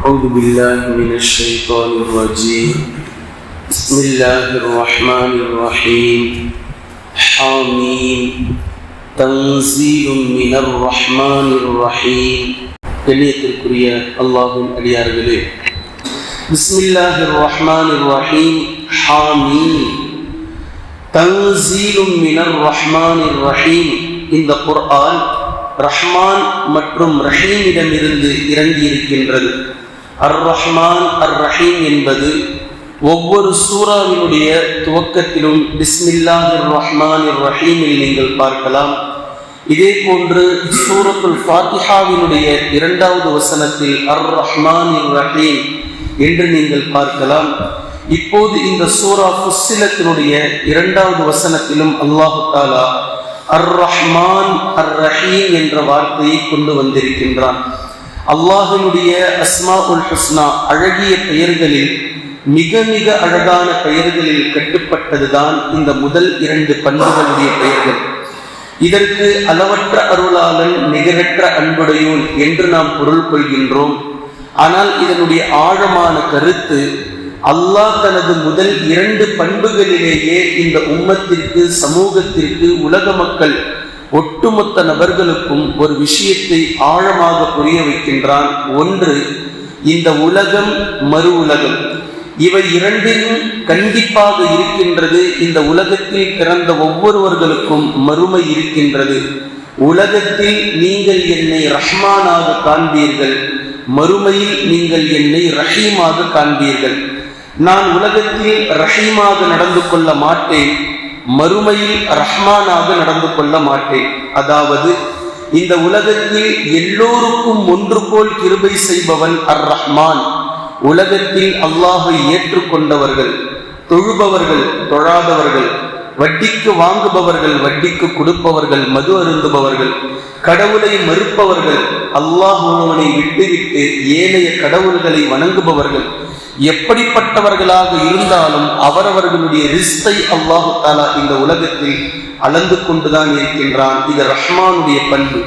أعوذ بالله من الشيطان الرجيم بسم الله الرحمن الرحيم حاميم تنزيل من الرحمن الرحيم கண்ணியத்திற்குரிய அல்லாஹும் அடியார்களே பிஸ்மில்லாஹிர் ரஹ்மானிர் ரஹீம் ஹாமீம் தன்சீலும் மினர் ரஹ்மானிர் ரஹீம் இந்த குர்ஆன் ரஹ்மான் மற்றும் ரஹீமிடமிருந்து இறங்கி இருக்கின்றது அர் ரஹ்மான் அர் ரஹீம் என்பது ஒவ்வொரு சூறாவினுடைய துவக்கத்திலும் பிஸ்மில்லாஹிர் ரஹ்மானிர் ரஹீமில் நீங்கள் பார்க்கலாம். இதே போன்று சூரத்துல் ஃபாத்திஹாவினுடைய இரண்டாவது வசனத்தில் அர் ரஹ்மானிர் ரஹீம் என்று நீங்கள் பார்க்கலாம். இப்போது இந்த சூரா ஃபுஸ்ஸிலத்தினுடைய இரண்டாவது வசனத்திலும் அல்லாஹு தாலா அர் ரஹ்மான் அர் ரஹீம் என்ற வார்த்தையை கொண்டு வந்திருக்கின்றான். அல்லாஹினுடைய அஸ்மா உல் ஹுஸ்னா அழகிய பெயர்களில் மிக மிக அழகான பெயர்களில் கட்டுப்பட்டதுதான் இந்த முதல் இரண்டு பண்புகளுடைய பெயர்கள். இதற்கு அளவற்ற அருளாளன் நிகரற்ற அன்புடையோன் என்று நாம் பொருள் கொள்கின்றோம். ஆனால் இதனுடைய ஆழமான கருத்து அல்லாஹ் தனது முதல் இரண்டு பண்புகளிலேயே இந்த உம்மத்திற்கு சமூகத்திற்கு உலக மக்கள் ஒட்டுமொத்த நபர்களுக்கும் ஒரு விஷயத்தை ஆழமாக புரிய வைக்கின்றான் ஒன்று இந்த உலகம் மறு உலகம். இவை இரண்டிலும் கண்டிப்பாக இருக்கின்றது. இந்த உலகத்தில் பிறந்த ஒவ்வொருவர்களுக்கும் மறுமை இருக்கின்றது. உலகத்தில் நீங்கள் என்னை ரஹ்மானாக காண்பீர்கள். மறுமையில் நீங்கள் என்னை ரஹீமாக காண்பீர்கள். நான் உலகத்தில் ரஹீமாக நடந்து கொள்ள மாட்டேன். மறுமையில் ரஹ்மானாக நடந்து கொள்ள மாட்டேன். அதாவது இந்த உலகத்தில் எல்லோருக்கும் ஒன்று போல் கிருபை செய்பவன் அர் ரஹ்மான் உலகத்தில் அல்லாஹை ஏற்றுக்கொண்டவர்கள் தொழுபவர்கள் தொழாதவர்கள் வட்டிக்கு வாங்குபவர்கள் வட்டிக்கு கொடுப்பவர்கள் மது அருந்துபவர்கள் கடவுளை மறுப்பவர்கள் அல்லாஹுவனை விட்டுவிட்டு ஏனைய கடவுள்களை வணங்குபவர்கள் எப்படிப்பட்டவர்களாக இருந்தாலும் அவரவர்களுடைய ரிஸ்தை அல்லாஹு தாலா இந்த உலகத்தில் அளந்து கொண்டுதான் இருக்கின்றான். இது ரஹ்மானுடைய பண்பு.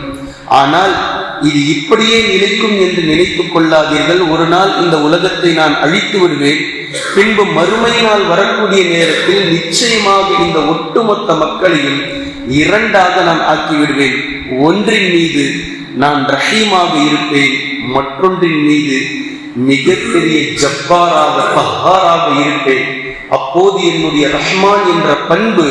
ஆனால் இது இப்படியே நிலைக்கும் என்று நினைத்துக் கொள்ளாதீர்கள். ஒரு நாள் இந்த உலகத்தை நான் அழித்து விடுவேன். பின்பு மறுமையினால் வரக்கூடிய நேரத்தில் நிச்சயமாக இந்த ஒட்டுமொத்த மக்களையும் இரண்டாக நான் ஆக்கி விடுவேன் ஒன்றின் மீது நான் ரஹீமாக இருப்பேன். மற்றொன்றின் மீது மிகப்பெரிய ஜப்பாராக பஹாராக இருப்பேன். அப்போது என்னுடைய ரஹ்மான் என்ற பண்பு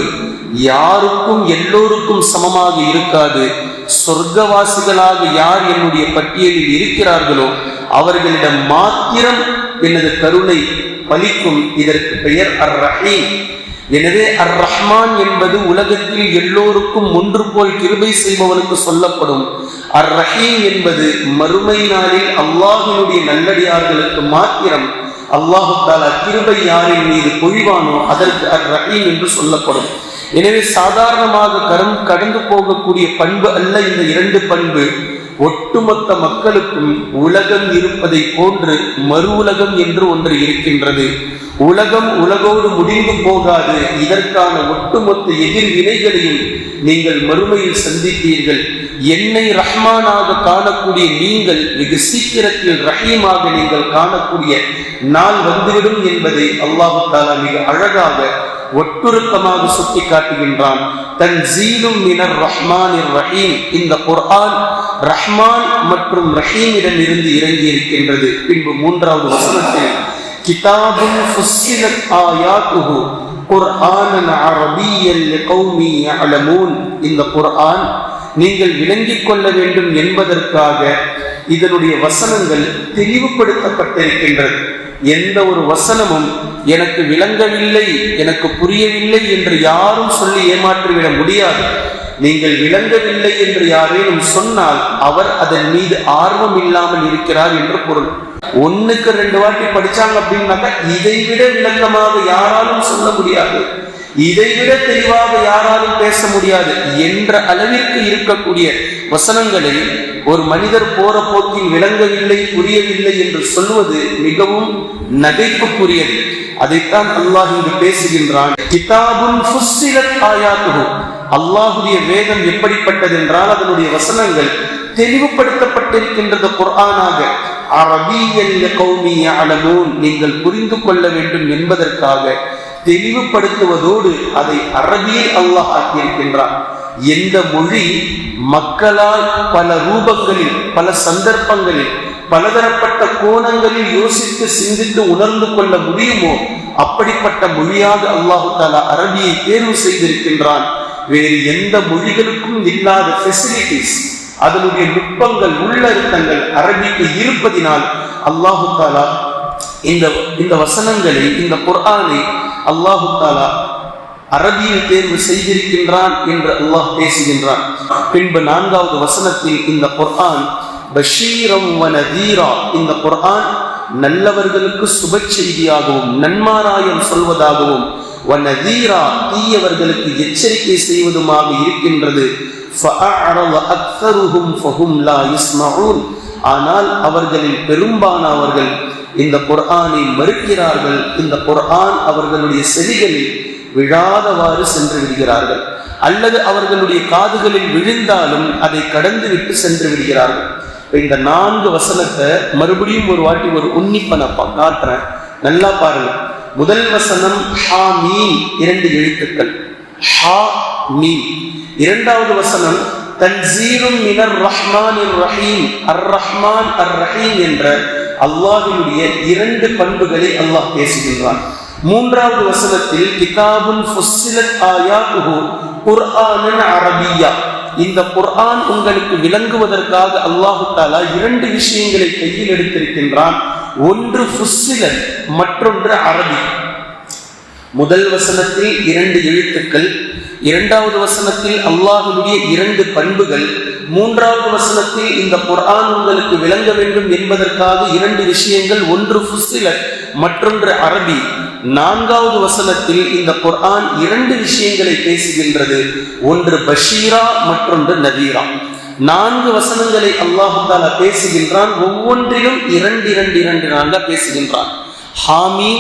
யாருக்கும் எல்லோருக்கும் சமமாக இருக்காது. சொர்க்கவாசிகளாக யார் என்னுடைய பட்டியலில் இருக்கிறார்களோ அவர்களிடம் மாத்திரம் எனது கருணை பலிக்கும் இதற்கு பெயர் அர் ரஹீம் எனவே அர் ரஹ்மான் என்பது உலகத்தில் எல்லோருக்கும் ஒன்று போல் கிருபை செய்பவனுக்கு சொல்லப்படும். அர் ரஹீம் என்பது மறுமை நாளில் அல்லாஹினுடைய நல்லடியார்களுக்கு மாத்திரம் அல்லாஹு தாலா கிருபை யாரின் மீது பொழிவானோ அதற்கு அர் ரஹீம் என்று சொல்லப்படும். எனவே சாதாரணமாக கரும் கடந்து போகக்கூடிய பண்பு அல்ல இந்த இரண்டு பண்பு. ஒட்டுமொத்த மக்களுக்கும் உலகம் இருப்பதை போன்று மறு உலகம் என்று ஒன்று இருக்கின்றது. உலகம் உலகோடு முடிந்து போகாது. இதற்கான ஒட்டுமொத்த எதிர்வினைகளையும் நீங்கள் மறுமையில் சந்திப்பீர்கள் என்னை ரஹ்மானாக காணக்கூடிய நீங்கள் வெகு சீக்கிரத்தில் ரஹீமாக நீங்கள் காணக்கூடிய நாள் வந்துவிடும் என்பதை அல்லாஹு தாலா மிக அழகாக ஒட்டுருக்கமாக சுட்டி காட்டுகின்றான் தன் ஜீலும் மினர் ரஹ்மான் ரஹீம். இந்த குர்ஆன் ரஹ்மான் மற்றும் ரஹீமிடம் இருந்து இறங்கி இருக்கின்றது பின்பு மூன்றாவது வசனத்தில் கிதாபும் ஃபுஸ்ஸிலத் ஆயாத்துஹு குர்ஆனன் அரபியல் லிகௌமி யஅலமூன். இந்த குர்ஆன் நீங்கள் விளங்கிக் கொள்ள வேண்டும் என்பதற்காக இதனுடைய வசனங்கள் தெளிவுபடுத்தப்பட்டிருக்கின்றது. எந்த ஒரு வசனமும் எனக்கு விளங்கவில்லை எனக்கு புரியவில்லை என்று யாரும் சொல்லி ஏமாற்றிவிட முடியாது. நீங்கள் விளங்கவில்லை என்று யாரேனும் சொன்னால் அவர் அதன் மீது ஆர்வம் இல்லாமல் இருக்கிறார் என்று பொருள். ஒன்னுக்கு ரெண்டு வாட்டி படிச்சாங்க அப்படின்னாக்கா இதை விட விளக்கமாக யாராலும் சொல்ல முடியாது. இதை விட தெளிவாக யாராலும் பேச முடியாது என்ற அளவிற்கு இருக்கக்கூடிய வசனங்களை ஒரு மனிதர் போற போக்கில் விளங்கவில்லை புரியவில்லை என்று சொல்வது மிகவும் நகைப்புக்குரியது. அதைத்தான் அல்லாஹ் இங்கு பேசுகின்றான். கிதாபுன் அல்லாஹுடைய வேதம் எப்படிப்பட்டது என்றால் அதனுடைய வசனங்கள் தெளிவுபடுத்தப்பட்டிருக்கின்றது குர்ஆனாக. நீங்கள் புரிந்து கொள்ள வேண்டும் என்பதற்காக தெளிவுபடுத்துவதோடு அதை அரபியில் அல்லாஹ் ஆக்கியிருக்கின்றான். எந்த மொழி மக்களால் பல ரூபங்களில் பல சந்தர்ப்பங்களில் பலதரப்பட்ட கோணங்களில் யோசித்து சிந்தித்து உணர்ந்து கொள்ள முடியுமோ அப்படிப்பட்ட மொழியாக அல்லாஹு தாலா அரபியை தேர்வு செய்திருக்கின்றான். வேறு எந்த மொழிகளுக்கும் இல்லாத ஃபெசிலிட்டிஸ் அதனுடைய நுட்பங்கள் உள்ளர்த்தங்கள் அரபிக்கு இருப்பதினால் அல்லாஹு தாலா இந்த இந்த வசனங்களை இந்த குர்ஆனை அல்லாஹு தாலா அரபியில் தேர்வு செய்திருக்கின்றான் என்று அல்லாஹ் பேசுகின்றான். பின்பு நான்காவது வசனத்தில் இந்த குர்ஆன் பஷீரம் வனதீரா இந்த குர்ஆன் நல்லவர்களுக்கு சுப செய்தியாகவும் நன்மாராயம் சொல்வதாகவும் வனதீரா தீயவர்களுக்கு எச்சரிக்கை செய்வதுமாக இருக்கின்றது. ஆனால் அவர்களில் பெரும்பாலானவர்கள் இந்த குர்ஆனை மறுக்கிறார்கள். இந்த குர்ஆன் அவர்களுடைய செவிகளில் விழாதவாறு சென்று விடுகிறார்கள். அல்லது அவர்களுடைய காதுகளில் விழுந்தாலும் அதை கடந்து விட்டு சென்று விடுகிறார்கள். இந்த நான்கு வசனத்தை மறுபடியும் ஒரு வாட்டி ஒரு உன்னிப்பை நான் காட்டுறேன். நல்லா பாருங்க. முதல் வசனம் ஹா மீன் இரண்டு எழுத்துக்கள். ஹா மீன். இரண்டாவது வசனம் தன்சீரும் மினர் ரஹ்மான் ரஹீம். அர் ரஹ்மான் அர் ரஹீம் என்ற அல்லாஹினுடைய இரண்டு பண்புகளை அல்லாஹ் பேசுகின்றான். மூன்றாவது வசனத்தில் கிதாபுல் ஃபுஸ்ஸிலத் ஆயாத்துஹு குர்ஆனன் அரபியா. இந்த குர்ஆன் உங்களுக்கு விளங்குவதற்காக அல்லாஹு தாலா இரண்டு விஷயங்களை கையில் எடுத்திருக்கின்றான். ஒன்று ஃபுஸ்ஸிலத் மற்றொன்று அரபி. முதல் வசனத்தில் இரண்டு எழுத்துக்கள் இரண்டாவது வசனத்தில் அல்லாஹுடைய இரண்டு பண்புகள் மூன்றாவது வசனத்தில் இந்த குர்ஆன் உங்களுக்கு விளங்க வேண்டும் என்பதற்காக இரண்டு விஷயங்கள் ஒன்று ஃபுஸ்ஸிலத் மற்றொன்று அரபி. நான்காவது வசனத்தில் இந்த குர்ஆன் இரண்டு விஷயங்களை பேசுகின்றது. ஒன்று பஷீரா மற்றொன்று நதீரா நான்கு வசனங்களை அல்லாஹால பேசுகின்றான். ஒவ்வொன்றிலும் இரண்டு இரண்டு இரண்டு நான்கா பேசுகின்றான். ஹாமி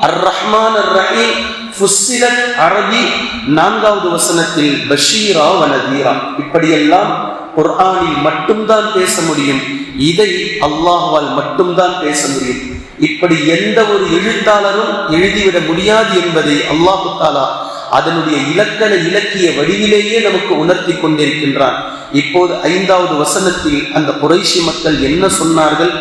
அர் ரஹ்மான் அர் ரஹீம் ஃபுஸ்ஸிலத் அரபி. நான்காவது வசனத்தில் பஷீரா வனதீரா இப்படியெல்லாம் குர்ஆனில் மட்டும்தான் பேச முடியும். இதை அல்லாஹால் மட்டும்தான் பேச முடியும். இப்படி எந்த ஒரு எழுத்தாளரும் எழுதிவிட முடியாது என்பதை அல்லாஹு தாலா அதனுடைய இலக்கண இலக்கிய வடிவிலேயே நமக்கு உணர்த்தி கொண்டிருக்கின்றான். இப்போது ஐந்தாவது வசனத்தில் அந்த குறைஷி மக்கள் என்ன சொன்னார்கள்?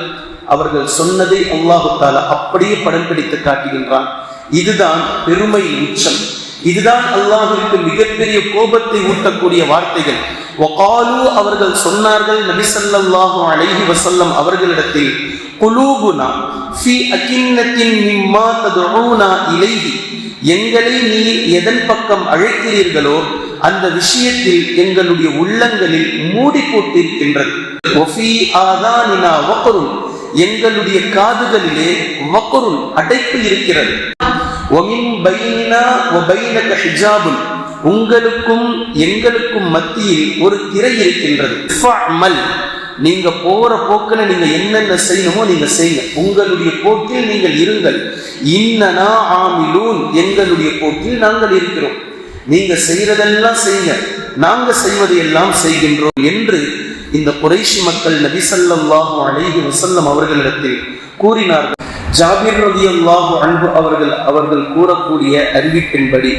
அவர்கள் சொன்னதை அல்லாஹு தாலா அப்படியே படம் பிடித்து காட்டுகின்றான். இதுதான் பெருமை உச்சம். இதுதான் அல்லாஹிற்கு மிகப்பெரிய கோபத்தை ஊட்டக்கூடிய வார்த்தைகள். ஒகாலு அவர்கள் சொன்னார்கள் நபி ஸல்லல்லாஹு அலைஹி வஸல்லம் அவர்களிடத்தில் குலூபுனா ஃபி அகின்னத்தின் மிம்மா ததுஊனா இலைஹி எங்களை நீர் எதன் பக்கம் அழைக்கிறீர்களோ அந்த விஷயத்தில் எங்களுடைய உள்ளங்களில் மூடி போட்டிருக்கின்றது ஒஃபி ஆதானினா எங்களுடைய காதுகளிலே வக்ருன் அடைப்பு இருக்கிறது. ஒமின் பைனா ஒபைனக ஹிஜாபுன் உங்களுக்கும் எங்களுக்கும் மத்தியில் ஒரு திரை இருக்கின்றது. நீங்க போற போக்கில் நீங்க என்னென்ன செய்யணுமோ நீங்க செய்யுங்க. உங்களுடைய போக்கில் நீங்கள் இருங்கள். இன்னனா ஆமிலூன். எங்களுடைய போக்கில் நாங்கள் இருக்கிறோம். நீங்க செய்யறதெல்லாம் செய்யுங்க. நாங்க செய்வதையெல்லாம் செய்கின்றோம் என்று இந்த குறைஷி மக்கள் நபி ஸல்லல்லாஹு அலைஹி வஸல்லம் அவர்களிடத்தில் கூறினார்கள். ஜாபிர் ரலியல்லாஹு அன்பு அவர்கள் அவர்கள் கூறக்கூடிய அறிவிப்பின்படி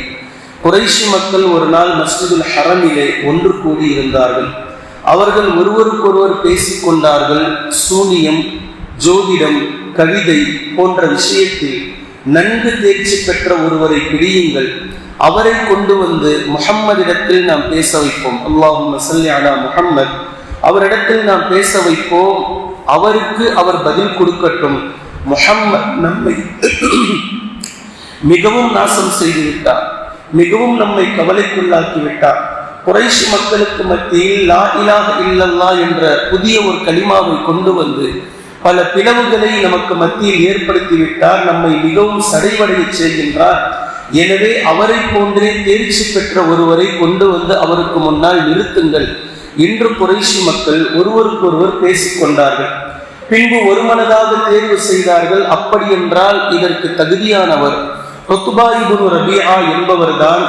குறைஷி மக்கள் ஒரு நாள் மஸ்ஜிதுல் ஹரமிலே ஒன்று கூடி இருந்தார்கள் அவர்கள் ஒருவருக்கொருவர் பேசிக் கொண்டார்கள். சூனியம் ஜோதிடம் கவிதை போன்ற விஷயத்தில் நன்கு தேர்ச்சி பெற்ற ஒருவரை பிடியுங்கள். அவரை கொண்டு வந்து முகம்மதிடத்தில் நாம் பேச வைப்போம். அல்லாஹும் ஸல்லி அலா முஹம்மத். அவரிடத்தில் நாம் பேச வைப்போம். அவருக்கு அவர் பதில் கொடுக்கட்டும். முஹம்மத் நம்மை மிகவும் நாசம் செய்துவிட்டார். மிகவும் நம்மை கவலைக்குள்ளாக்கி விட்டார் மக்களுக்கு மத்தியில் லா இலாக இல்லல்லா என்ற புதிய ஒரு களிமாவை கொண்டு வந்து பல பிளவுகளை நமக்கு மத்தியில் ஏற்படுத்தி விட்டார் நம்மை மிகவும் சடைவடைய செய்கின்றார். எனவே அவரை போன்றே தேர்ச்சி பெற்ற ஒருவரை கொண்டு வந்து அவருக்கு முன்னால் நிறுத்துங்கள் இன்று குறைஷி மக்கள் ஒருவருக்கொருவர் பேசிக் கொண்டார்கள் பின்பு ஒருமனதாக தேர்வு செய்தார்கள். அப்படியென்றால் இதற்கு தகுதியானவர் ரபியா என்பவர்தான்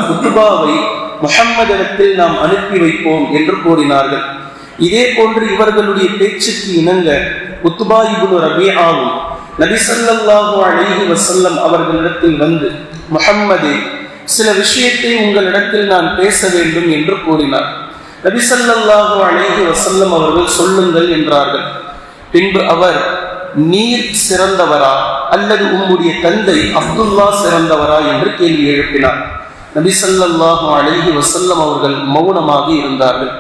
முகம்மது இடத்தில் நாம் அனுப்பி வைப்போம் என்று கூறினார்கள். இதே போன்று இவர்களுடைய பேச்சுக்கு இணங்க உத்துபா இப்னு ரபிஆவும் நபி ஸல்லல்லாஹு அலைஹி அவர்களிடத்தில் வந்து முகம்மது சில விஷயத்தை உங்களிடத்தில் நான் பேச வேண்டும் என்று கூறினார். நபி அழகி வசல்லம் அவர்கள் சொல்லுங்கள் என்றார்கள். பின்பு அவர் நீர் சிறந்தவரா அல்லது உம்முடைய தந்தை அப்துல்லா சிறந்தவரா என்று கேள்வி எழுப்பினார். நபிசல்லாஹு அழகி வசல்லம் அவர்கள் மௌனமாக இருந்தார்கள்.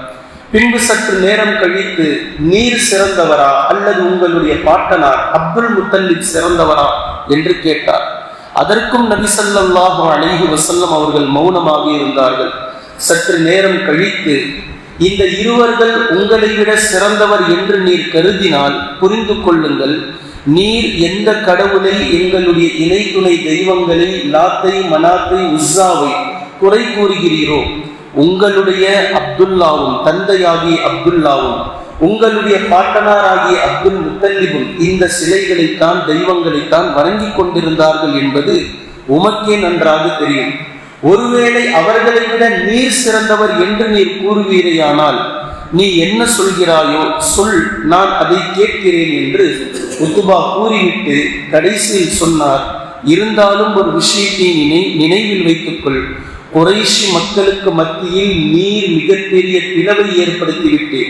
பின்பு சற்று நேரம் கழித்து நீர் சிறந்தவரா அல்லது உங்களுடைய பாட்டனார் அப்துல் முத்தல்லிப் சிறந்தவரா என்று கேட்டார். அதற்கும் நபிசல்லாஹு அழகி வசல்லம் அவர்கள் மௌனமாக இருந்தார்கள். சற்று நேரம் கழித்து இந்த இருவர்கள் உங்களை விட சிறந்தவர் என்று நீர் கருதினால் புரிந்து கொள்ளுங்கள். நீர் எந்த கடவுளை எங்களுடைய இணை துணை தெய்வங்களை லாத்தை மனாத்தை உஸ்ஸாவை குறை கூறுகிறீரோ உங்களுடைய அப்துல்லாவும் தந்தையாகிய அப்துல்லாவும் உங்களுடைய பாட்டனாராகிய அப்துல் முத்தல்லிபும் இந்த சிலைகளைத்தான் தெய்வங்களைத்தான் வணங்கிக் கொண்டிருந்தார்கள் என்பது உமக்கே நன்றாக தெரியும். ஒருவேளை அவர்களை விட நீர் சிறந்தவர் என்று நீர் கூறுவீரையானால் நீ என்ன சொல்கிறாயோ சொல் நான் அதை கேட்கிறேன் என்று உத்துபா கூறிவிட்டு கடைசியில் சொன்னார் இருந்தாலும் ஒரு விஷயத்தை நினை நினைவில் வைத்துக்கொள். குறைஷி மக்களுக்கு மத்தியில் நீர் மிகப்பெரிய பிளவை ஏற்படுத்திவிட்டு.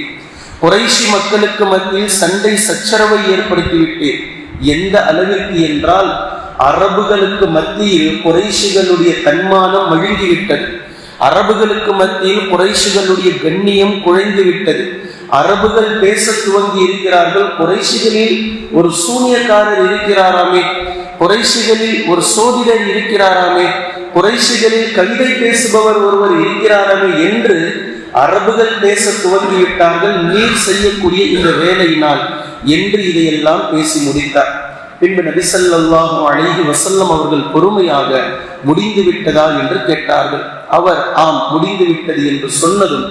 குறைஷி மக்களுக்கு மத்தியில் சண்டை சச்சரவை ஏற்படுத்திவிட்டு. எந்த அளவிற்கு என்றால் அரபுகளுக்கு மத்தியில் குறைஷிகளுடைய தன்மானம் மழுங்கிவிட்டது. அரபுகளுக்கு மத்தியில் குறைஷிகளுடைய கண்ணியம் குழைந்து விட்டது அரபுகள் பேச துவங்கி இருக்கிறார்கள். குறைஷிகளில் ஒரு சூனியக்காரர் இருக்கிறாராமே. குறைஷிகளில் ஒரு சோதிடர் இருக்கிறாராமே. குறைஷிகளில் கவிதை பேசுபவர் ஒருவர் இருக்கிறாராமே என்று அரபுகள் பேச துவங்கிவிட்டார்கள். நீர் செய்யக்கூடிய இந்த வேலையினால் என்று இதையெல்லாம் பேசி முடித்தார். பின்பு நபிசல்லாஹு அழகி வசல்லம் அவர்கள் பொறுமையாக முடிந்து விட்டதா என்று கேட்டார்கள். அவர் ஆம் முடிந்து விட்டது என்று சொன்னதும்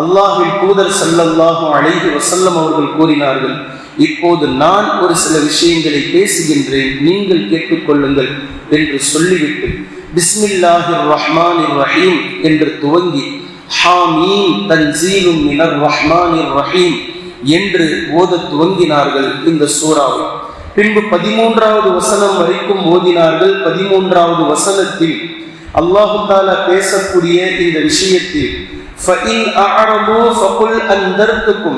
அல்லாஹின் தூதர் சல்லல்லாஹும் அழகி வசல்லம் அவர்கள் கூறினார்கள் இப்போது நான் ஒரு சில விஷயங்களை பேசுகின்றேன் நீங்கள் கேட்டுக்கொள்ளுங்கள் என்று சொல்லிவிட்டு பிஸ்மில்லாஹிர் ரஹ்மானிர் ரஹீம் என்று துவங்கி ஹாமீம் தன்சீலும் மினர் ரஹ்மானிர் ரஹீம் என்று ஓத துவங்கினார்கள் இந்த சூறாவை. பின்பு பதிமூன்றாவது வசனம் வரைக்கும் ஓதினார்கள் பதிமூன்றாவது வசனத்தில் அல்லாஹு தாலா பேசக்கூடிய இந்த விஷயத்தில் فَإِنْ أَعْرَضُوا فَقُلْ أَنذَرْتُكُمْ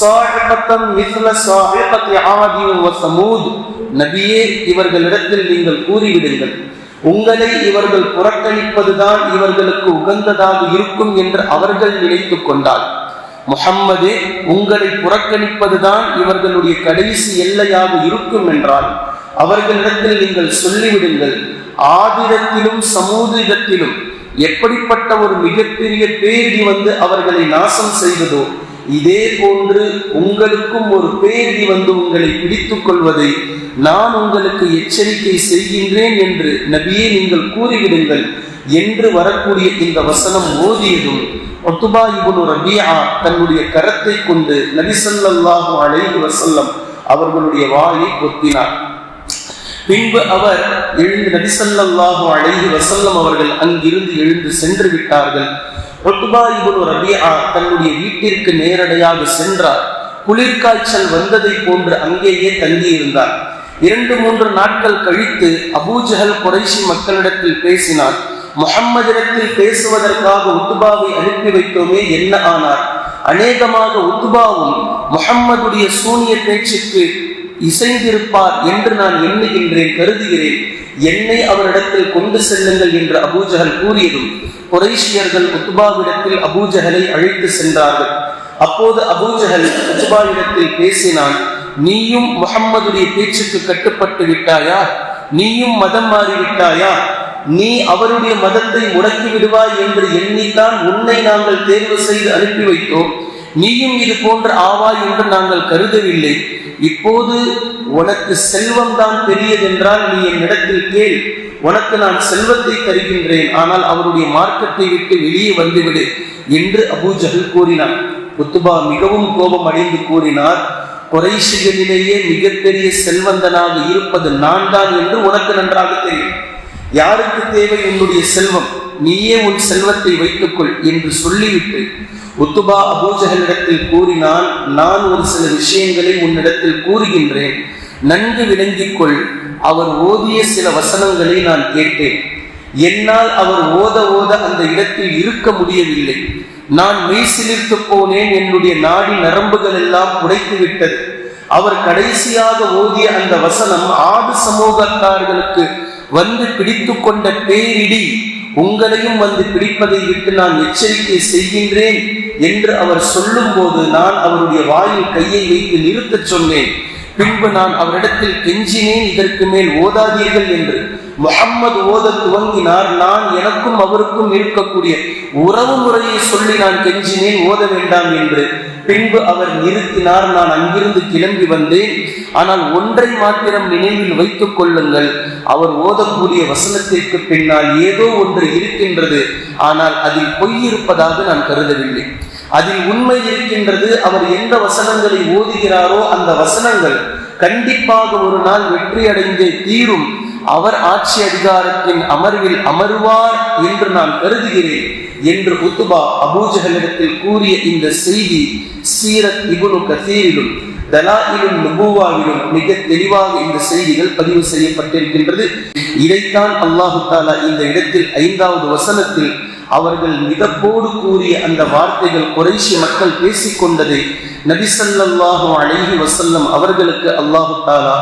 صَاعِقَةً مِثْلَ صَاعِقَةِ عَادٍ وَثَمُودَ நபியே இவர்களிடத்தில் நீங்கள் கூறிவிடுங்கள் உங்களை இவர்கள் புறக்கணிப்பதுதான் இவர்களுக்கு உகந்ததாக இருக்கும் என்று அவர்கள் நினைத்துக் கொண்டால் முகம்மது உங்களை புறக்கணிப்பதுதான் இவர்களுடைய கடைசி எல்லையாக இருக்கும் என்றால் அவர்களிடத்தில் நீங்கள் சொல்லிவிடுங்கள் ஆதிரத்திலும் சமூகத்திலும் எப்படிப்பட்ட ஒரு மிகப்பெரிய பேரிடி வந்து அவர்களை நாசம் செய்ததோ இதே போன்று உங்களுக்கும் ஒரு பேரிடி வந்து உங்களை பிடித்துக் கொள்வதை நான் உங்களுக்கு எச்சரிக்கை செய்கின்றேன் என்று நபியே நீங்கள் கூறிவிடுங்கள். என்று வரக்கூடிய இந்த வசனம் ஓதியதும் ஒத்துபா இபுனு ரபியா தன்னுடைய கரத்தை கொண்டு நபிசல்லாஹு அலைஹி வசல்லம் அவர்களுடைய வாயை கொத்தினார் பின்பு அவர் எழுந்து நபிசல்லாஹு அலைஹி வசல்லம் அவர்கள் அங்கிருந்து எழுந்து சென்று விட்டார்கள். ஒத்துபா இபுனு ரபியா தன்னுடைய வீட்டிற்கு நேரடியாக சென்றார். குளிர்காய்ச்சல் வந்ததை போன்று அங்கேயே தங்கியிருந்தார். இரண்டு மூன்று நாட்கள் கழித்து அபூஜஹல் குறைஷி மக்களிடத்தில் பேசினார். முகம்மதிடத்தில் பேசுவதற்காக உத்துபாவை அனுப்பி வைத்தோமே என்ன ஆனார்? அநேகமாக உத்துபாவும் முகம்மதுடைய சூனிய பேச்சுக்கு இசைந்திருப்பார் என்று நான் எண்ணுகின்றேன் கருதுகிறேன். என்னை அவரிடத்தில் கொண்டு செல்லுங்கள் என்று அபூஜகல் கூறியதும் குரேஷியர்கள் உத்துபாவிடத்தில் அபூஜகலை அழைத்து சென்றார்கள். அப்போது அபூஜகல் உத்துபாவிடத்தில் பேசினான் நீயும் முகம்மதுடைய பேச்சுக்கு கட்டுப்பட்டு விட்டாயா? நீயும் மதம் மாறிவிட்டாயா? நீ அவருடைய மதத்தை முடக்கி விடுவாய் என்று எண்ணித்தான் உன்னை நாங்கள் தேர்வு செய்து அனுப்பி வைத்தோம். நீயும் இது போன்ற ஆவாய் என்று நாங்கள் கருதவில்லை. இப்போது உனக்கு செல்வம் தான் பெரியதென்றால் நீ என்னிடத்தில் கேள். உனக்கு நான் செல்வத்தை தருகின்றேன். ஆனால் அவருடைய மார்க்கத்தை விட்டு வெளியே வந்துவிடு என்று அபூஜஹல் கூறினார் குத்துபா மிகவும் கோபம் அடைந்து கூறினார் குறைஷிகளிலேயே மிகப்பெரிய செல்வந்தனாக இருப்பது நான் தான் என்று உனக்கு நன்றாக தெரியும். யாருக்கு தேவை உன்னுடைய செல்வம்? நீயே உன் செல்வத்தை வைத்துக்கொள் என்று சொல்லிவிட்டு உத்துபா அபூஜகனிடத்தில் கூறினால் நான் ஒரு சில விஷயங்களை உன்னிடத்தில் கூறுகின்றேன். நன்கு விளங்கிக் கொள் அவர் ஓதிய சில வசனங்களை நான் கேட்டேன். என்னால் அவர் ஓத ஓத அந்த இடத்தில் இருக்க முடியவில்லை. நான் மெய்சிலிர்த்து போனேன். என்னுடைய நாடி நரம்புகள் எல்லாம் உடைத்து விட்டது. அவர் கடைசியாக ஓதிய அந்த வசனம் ஆடு சமூகத்தார்களுக்கு வந்து பிடித்து கொண்ட பேரிடி உங்களையும் வந்து பிடிப்பதை விட்டு நான் எச்சரிக்கை செய்கின்றேன் என்று அவர் சொல்லும் போது நான் அவருடைய வாயில் கையை வைத்து நிறுத்தச் சொன்னேன். பின்பு நான் அவரிடத்தில் கெஞ்சினேன் இதற்கு மேல் ஓதாதீர்கள் என்று. முகம்மது ஓத துவங்கினார் நான் எனக்கும் அவருக்கும் இருக்கக்கூடிய உறவு முறையை சொல்லி நான் கெஞ்சினேன் ஓத வேண்டாம் என்று. பின்பு அவர் நிறுத்தினார் நான் அங்கிருந்து கிளம்பி வந்தேன். ஆனால் ஒன்றை மாத்திரம் நினைவில் வைத்துக் கொள்ளுங்கள் அவர் ஓதக்கூடிய வசனத்திற்கு பின்னால் ஏதோ ஒன்று இருக்கின்றது ஆனால் அதில் பொய் இருப்பதாக நான் கருதவில்லை. அதில் உண்மை இருக்கின்றது அவர் எந்த வசனங்களை ஓதுகிறாரோ அந்த வசனங்கள் கண்டிப்பாக ஒரு நாள் வெற்றி அடைந்தே தீரும். அவர் ஆட்சி அதிகாரத்தின் அமர்வில் அமருவார் என்று நான் கருதுகிறேன் என்று உத்துபா அபூஜகலிடத்தில் கூறிய இந்த செய்தி சீரத் இபுனு கசீரிலும். தலாயிலும் நுபுவாவிலும் மிக தெளிவாக இந்த செய்திகள் பதிவு செய்யப்பட்டிருக்கின்றது. இதைத்தான் அல்லாஹு தாலா இந்த இடத்தில் ஐந்தாவது வசனத்தில் அவர்கள் மிதப்போடு கூறிய அந்த வார்த்தைகள் குறைசி மக்கள் பேசிக்கொண்டதை. நபிசல்லாஹு அழகி வசல்லம் அவர்களுக்கு அல்லாஹு தாலா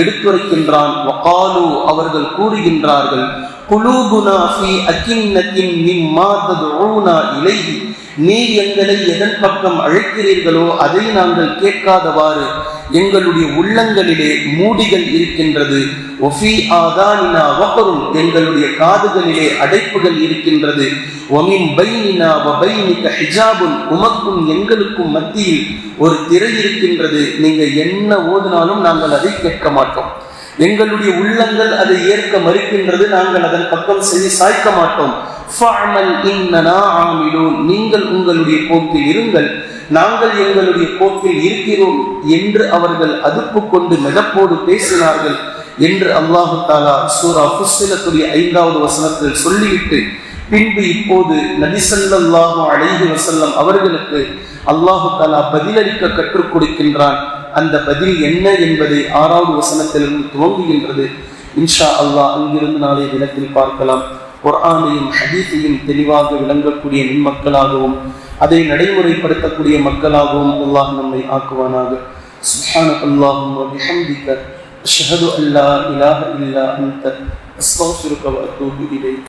எடுத்துரைக்கின்றான் வகாலு அவர்கள் கூறுகின்றார்கள் குலூபுனா ஃபி அகின்னத்தின் மிம்மா ததுஊனா இலைஹி. நீ எங்களை எதன் பக்கம் அழைக்கிறீர்களோ அதை நாங்கள் கேட்காதவாறு எங்களுடைய உள்ளங்களிலே மூடிகள் இருக்கின்றது. ஒஃபி ஆதானினா வகரும் எங்களுடைய காதுகளிலே அடைப்புகள் இருக்கின்றது. ஒமின் பைனினா வபைனிக ஹிஜாபுன் உமக்கும் எங்களுக்கும் மத்தியில் ஒரு திரை இருக்கின்றது. நீங்க என்ன ஓதினாலும் நாங்கள் அதை கேட்க மாட்டோம். எங்களுடைய உள்ளங்கள் அதை ஏற்க மறுக்கின்றது. நாங்கள் அதன் பக்கம் செய்து சாய்க்க மாட்டோம். நீங்கள் உங்களுடைய போக்கில் இருங்கள். நாங்கள் எங்களுடைய போக்கில் இருக்கிறோம் என்று அவர்கள் அதுப்பு கொண்டு மிதப்போடு பேசினார்கள் என்று அல்லாஹு தாலா சூரா புஸ்திலத்துடைய ஐந்தாவது வசனத்தில் சொல்லிவிட்டு பின்பு இப்போது நபிசல்லாஹு அழகி வசல்லம் அவர்களுக்கு அல்லாஹு தாலா பதிலளிக்க கற்றுக் கொடுக்கின்றான். அந்த பதில் என்ன என்பதை ஆறாவது வசனத்திலிருந்து துவங்குகின்றது. இன்ஷா அல்லாஹ் அங்கிருந்து நாளைய தினத்தில் பார்க்கலாம். குர்ஆனையும் ஹதீஸையும் தெளிவாக விளங்கக்கூடிய நின்மக்களாகவும் அதை நடைமுறைப்படுத்தக்கூடிய மக்களாகவும் அல்லாஹ் நம்மை ஆக்குவானாக. سبحانك اللهم وبحمدك அஷ்ஹது அல்லா لا இல்லா அன்த. அஸ்தக்ஃபிருக வ அத்தூபு இலைக்.